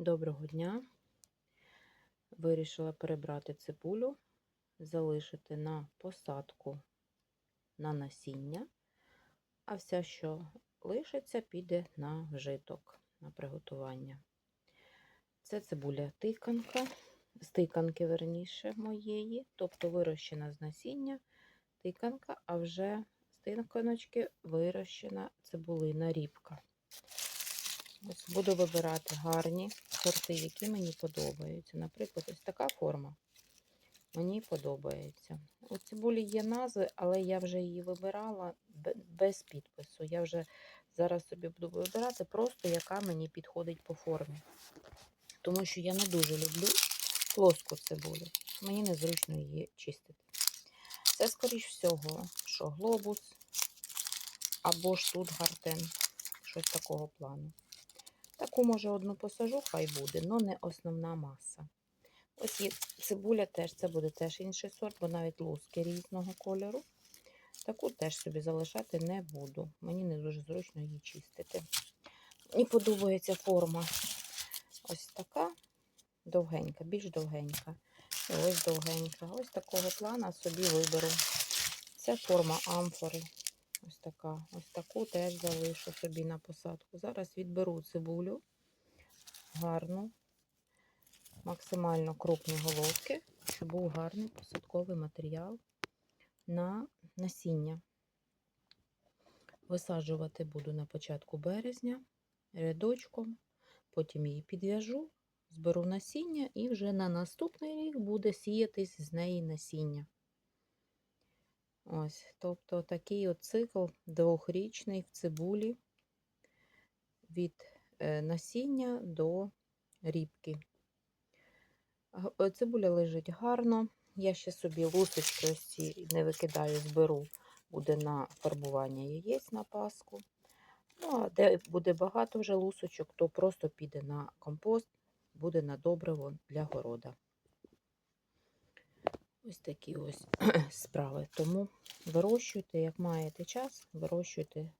Доброго дня. Вирішила перебрати цибулю, залишити на посадку на насіння, а вся, що лишиться, піде на вжиток, на приготування. Це цибуля тиканка, з тиканки, верніше, моєї, тобто вирощена з насіння тиканка, а вже з тиканочки вирощена цибулина рібка. Ось буду вибирати гарні сорти, які мені подобаються. Наприклад, ось така форма. Мені подобається. У цибулі є назви, але я вже її вибирала без підпису. Я вже зараз собі буду вибирати просто, яка мені підходить по формі. Тому що я не дуже люблю плоску цибулю. Мені незручно її чистити. Це, скоріш всього, що глобус або штутгартен, щось такого плану. Таку, може, одну посажу, хай буде, але не основна маса. Ось є цибуля теж, це буде теж інший сорт, бо навіть луски різного кольору. Таку теж собі залишати не буду. Мені не дуже зручно її чистити. Мені подобається форма ось така довгенька, більш довгенька. І ось довгенька. Ось такого плана собі виберу. Це форма амфори. Ось така. Ось таку теж залишу собі на посадку. Зараз відберу цибулю, гарну, максимально крупні головки, щоб був гарний посадковий матеріал на насіння. Висаджувати буду на початку березня рядочком, потім її підв'яжу, зберу насіння і вже на наступний рік буде сіятись з неї насіння. Ось, тобто такий от цикл двохрічний в цибулі від е, насіння до рібки. Е, цибуля лежить гарно. Я ще собі лусочки не викидаю, зберу, буде на фарбування яєць на паску. Ну, а де буде багато вже лусочок, то просто піде на компост, буде на добриво для города. Ось такі ось справи. Тому вирощуйте, як маєте час, вирощуйте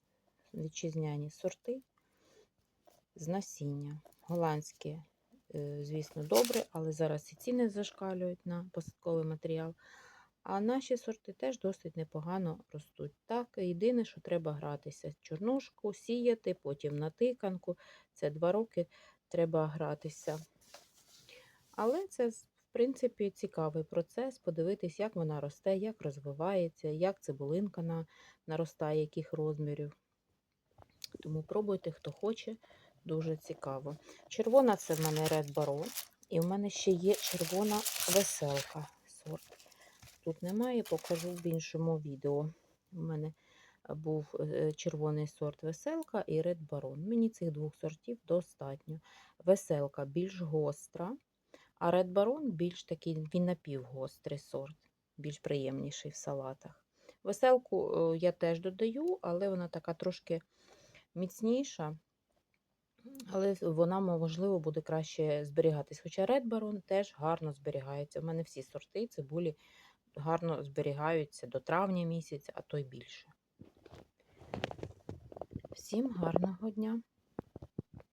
вітчизняні сорти з насіння. Голландські, е, звісно, добре, але зараз і ціни зашкалюють на посадковий матеріал. А наші сорти теж досить непогано ростуть. Так, єдине, що треба гратися. Чорнушку, сіяти, потім на тиканку. Це два роки треба гратися. Але це принципі, цікавий процес, подивитись, як вона росте, як розвивається, як цибулинка наростає, яких розмірів. Тому пробуйте, хто хоче, дуже цікаво. Червона це в мене Red Baron, і в мене ще є червона веселка сорт. Тут немає, покажу в іншому відео. У мене був е, червоний сорт веселка і Red Baron. Мені цих двох сортів достатньо. Веселка більш гостра. А Red Baron більш такий, він напівгострий сорт, більш приємніший в салатах. Веселку е, я теж додаю, але вона така трошки міцніша, але вона, можливо, буде краще зберігатись. Хоча Red Baron теж гарно зберігається. У мене всі сорти цибулі гарно зберігаються до травня місяця, а то й більше. Всім гарного дня!